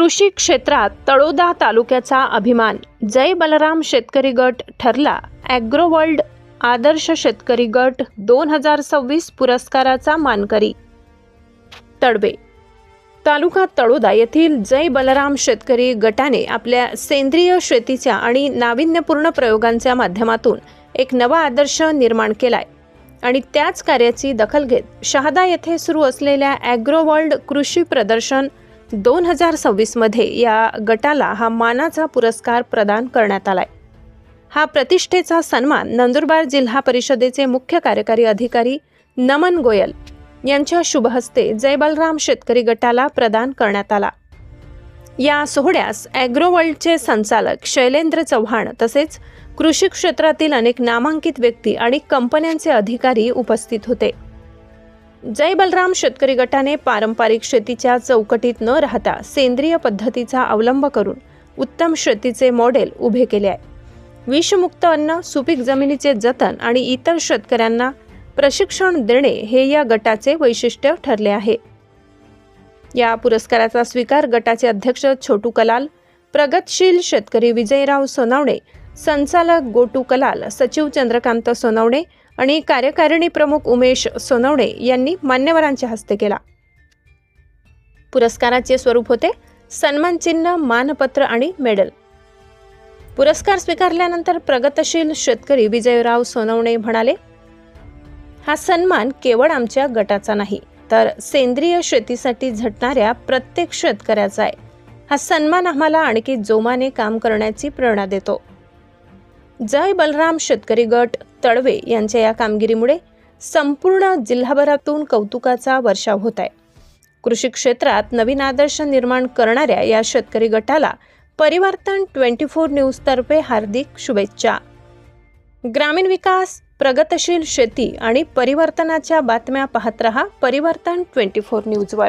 कृषी क्षेत्रात तळोदा तालुक्याचा अभिमान. जय बलराम शेतकरी गट ठरला. ॲग्रोवर्ल्ड आदर्श शेतकरी गट दोन हजार सव्वीस पुरस्काराचा मानकरी. तडवे तालुका तळोदा येथील जय बलराम शेतकरी गटाने आपल्या सेंद्रिय शेतीच्या आणि नाविन्यपूर्ण प्रयोगांच्या माध्यमातून एक नवा आदर्श निर्माण केलाय आणि त्याच कार्याची दखल घेत शहादा येथे सुरू असलेल्या ॲग्रोवर्ल्ड कृषी प्रदर्शन दोन हजार सव्वीसमध्ये या गटाला हा मानाचा पुरस्कार प्रदान करण्यात आला आहे हा प्रतिष्ठेचा सन्मान नंदुरबार जिल्हा परिषदेचे मुख्य कार्यकारी अधिकारी नमन गोयल यांच्या शुभहस्ते जय बलराम शेतकरी गटाला प्रदान करण्यात आला. या सोहळ्यास ॲग्रोवर्ल्डचे संचालक शैलेंद्र चव्हाण तसेच कृषी क्षेत्रातील अनेक नामांकित व्यक्ती आणि कंपन्यांचे अधिकारी उपस्थित होते. जय बलराम शेतकरी गटाने पारंपरिक शेतीच्या चौकटीत न राहता सेंद्रिय पद्धतीचा अवलंब करून उत्तम शेतीचे मॉडेल उभे केले आहे. विषमुक्त अन्न सुपीक जमिनीचे जतन आणि इतर शेतकऱ्यांना प्रशिक्षण देणे हे या गटाचे वैशिष्ट्य ठरले आहे. या पुरस्काराचा स्वीकार गटाचे अध्यक्ष छोटू कलाल प्रगतशील शेतकरी विजयराव सोनावणे संचालक गोटू कलाल सचिव चंद्रकांत सोनवणे आणि कार्यकारिणी प्रमुख उमेश सोनवणे यांनी मान्यवरांच्या हस्ते केला. पुरस्काराचे स्वरूप होते सन्मान चिन्ह मानपत्र आणि मेडल. पुरस्कार स्वीकारल्यानंतर प्रगतशील शेतकरी विजयराव सोनवणे म्हणाले हा सन्मान केवळ आमच्या गटाचा नाही तर सेंद्रिय शेतीसाठी झटणाऱ्या प्रत्येक शेतकऱ्याचा आहे. हा सन्मान आम्हाला आणखी जोमाने काम करण्याची प्रेरणा देतो. जय बलराम शेतकरी गट तळवे यांच्या या कामगिरीमुळे संपूर्ण जिल्हाभरातून कौतुकाचा वर्षाव होत आहे. कृषी क्षेत्रात नवीन आदर्श निर्माण करणाऱ्या या शेतकरी गटाला परिवर्तन ट्वेंटी फोर न्यूजतर्फे हार्दिक शुभेच्छा. ग्रामीण विकास प्रगतशील शेती आणि परिवर्तनाच्या बातम्या पाहत रहा परिवर्तन ट्वेंटी फोर न्यूजवर.